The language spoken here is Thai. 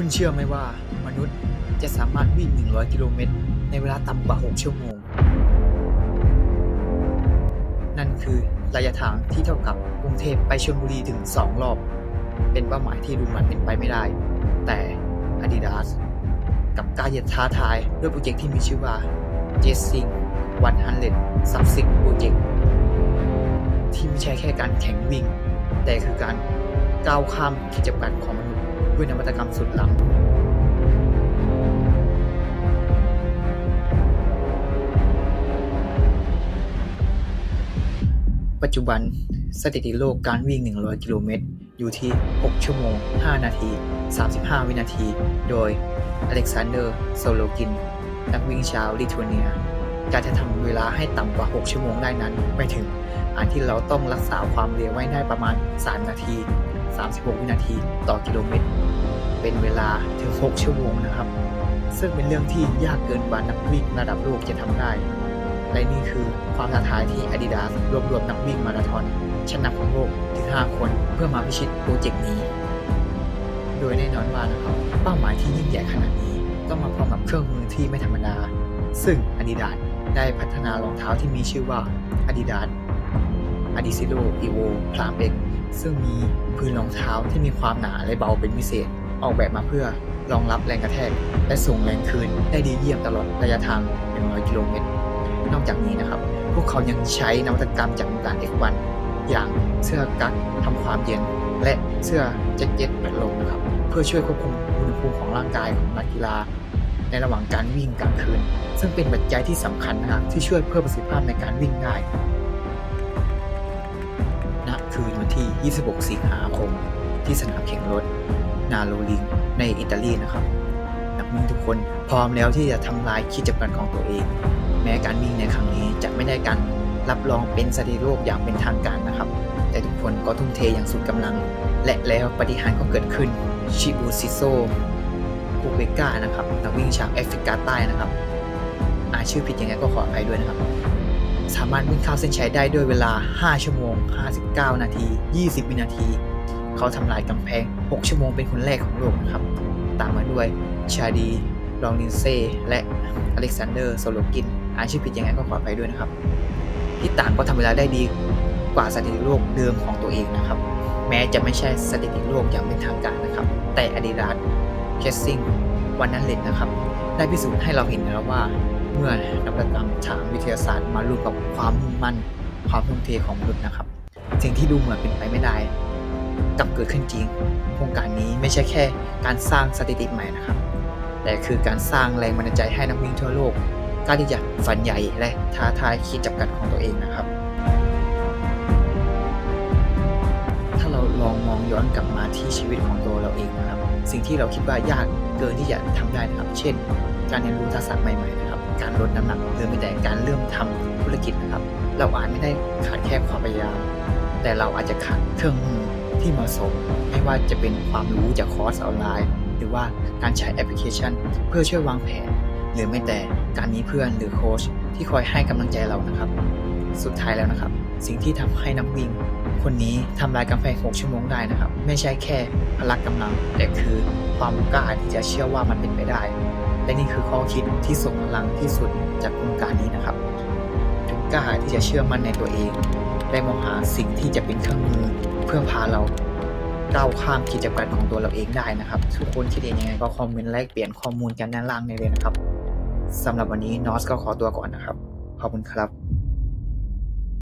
คุณเชื่อไหมว่ามนุษย์จะสามารถวิ่ง 100 กิโลเมตร ในเวลาต่ำกว่า 6 ชั่วโมง นั่นคือระยะทางที่เท่ากับกรุงเทพไปชลบุรีถึง 2 รอบ เป็นเป้าหมายที่ดูเหมือนเป็นไปไม่ได้ แต่ Adidas กับการยัดท้าทายด้วยโปรเจกต์ที่มีชื่อว่า Jessing 100 Subsix Project ที่ไม่ใช่แค่การแข่งวิ่ง แต่คือการก้าวข้ามขีดจำกัดของมนุษย์ ด้วยนวัตกรรมสุดล้ำปัจจุบันสถิติโลกการวิ่ง 100 กิโลเมตร อยู่ที่ 6 ชั่วโมง 5 นาที 35 วินาที โดยอเล็กซานเดอร์ โซโลกิน นักวิ่งชาวลิทัวเนีย การจะทำเวลาให้ต่ำกว่า 6 ชั่วโมงได้นั้น ไม่ถึง อันที่เราต้องรักษาความเร็วไว้ได้ประมาณ 3 นาที 36 วินาทีต่อกิโลเมตร เป็นเวลาถึง 6 ชั่วโมงนะครับ ซึ่งเป็นเรื่องที่ยากเกินกว่านักวิ่งระดับโลกจะทำได้ และนี่คือความท้าทายที่ Adidas รวบรวมนักวิ่งมาราธอนชั้นนำของโลกถึง 5 คนเพื่อมาพิชิตโปรเจกต์นี้ โดยแน่นอนว่านะครับเป้าหมายที่ยิ่งใหญ่ขนาดนี้ต้องมาพร้อมกับเครื่องมือที่ไม่ธรรมดา ซึ่ง Adidas ได้พัฒนารองเท้าที่มีชื่อว่า Adidas Adizero Evo Prime X ซึ่งมีพื้นรองเท้าที่มีความหนาและเบาเป็นพิเศษ ออกแบบมาเพื่อรองรับแรงกระแทก และส่งแรงคืนได้ดีเยี่ยมตลอดระยะทาง 100 กิโลเมตร นอกจากนี้นะครับ พวกเขายังใช้นวัตกรรมจากวงการ F1 อย่างเสื้อกั๊กทำความเย็น และเสื้อแจ็คเก็ตแบบลมนะครับ เพื่อช่วยควบคุมอุณหภูมิของร่างกายของนักกีฬา ในระหว่างการวิ่งกลางคืน ซึ่งเป็นปัจจัยที่สำคัญนะครับที่ช่วยเพิ่มประสิทธิภาพในการวิ่งได้ วันที่ 26 สิงหาคม ที่สนามแข่งรถ นาโรลิงในอิตาลีนะครับ นักวิ่งทุกคนพร้อมแล้วที่จะทำลายขีดจำกัดของตัวเอง แม้การวิ่งในครั้งนี้จะไม่ได้การรับรองเป็นสถิติโลกอย่างเป็นทางการนะครับ แต่ทุกคนก็ทุ่มเทอย่างสุดกำลัง และแล้วปาฏิหารย์ก็เกิดขึ้นชิบูซิโซคูเบกานะครับนักวิ่งชาวแอฟริกาใต้นะครับอ่าชื่อผิดยังไงก็ขออภัยด้วยนะครับ สามารถวิ่งเข้าเส้นชัยได้ด้วยเวลา 5 ชั่วโมง 59 นาที 20 วินาที เขาทำลายกำแพง 6 ชั่วโมงเป็นคนแรกของโลกนะครับ ตามมาด้วยชาดีลองลินเซ่และอเล็กซานเดอร์โซโลกิน อ่านชื่อผิดยังไงก็ขออภัยด้วยนะครับ ที่ต่างก็ทำเวลาได้ดีกว่าสถิติโลกเดิมของตัวเองนะครับ แม้จะไม่ใช่สถิติโลกอย่างเป็นทางการนะครับ แต่ Adidas c a s s i n g วันนั้นเลยนะครับ ได้พิสูจน์ให้เราเห็นแล้วว่าเมื่อนวัตกรรมทา ทยาศาสตร์มารวมกับความมุ่งมั่น ความทุ่มเทของมนุษย์นะครับ สิ่งที่ดูเหมือนเป็นไปไม่ได้กลับเกิดขึ้นจริง โครงการนี้ไม่ใช่แค่การสร้างสถิติใหม่นะครับ แต่คือการสร้างแรงบันดาลใจให้นักวิ่งทั่วโลกกล้าที่จะฝันใหญ่และท้าทายขีดจำกัดของตัวเองนะครับ ถ้าเราลองมองย้อนกลับมาที่ชีวิตของตัวเราเองนะครับ สิ่งที่เราคิดว่ายากเกินที่จะทำได้นะครับ เช่น การเรียนรู้ทักษะใหม่ๆนะครับ การลดน้ำหนักหรือแม้แต่การเริ่มทำธุรกิจนะครับ เราอาจไม่ได้ขาดแค่ความพยายาม แต่เราอาจจะขาดเครื่องมือที่เหมาะสม ไม่ว่าจะเป็นความรู้จากคอร์สออนไลน์ หรือว่าการใช้แอปพลิเคชัน เพื่อช่วยวางแผน หรือไม่แต่การมีเพื่อนหรือโค้ชที่คอยให้กำลังใจเรานะครับ สุดท้ายแล้วนะครับ สิ่งที่ทำให้นักวิ่งคนนี้ทำลายกำแพง6ชั่วโมงได้นะครับ ไม่ใช่แค่พละกำลัง แต่คือความกล้าที่จะเชื่อว่ามันเป็นไปได้ และนี่คือข้อคิดที่ส่งพลังที่สุดจากโครงการนี้นะครับจงกล้าที่จะเชื่อมั่นในตัวเอง ได้มองหาสิ่งที่จะเป็นเครื่องมือเพื่อพาเราก้าวข้ามขีดจำกัดของตัวเราเองได้นะครับ ทุกคนคิดเห็นยังไงก็คอมเมนต์แลกเปลี่ยนข้อมูลกันด้านล่างได้เลยนะครับสำหรับวันนี้นอสก็ขอตัวก่อนนะครับ ขอบคุณครับ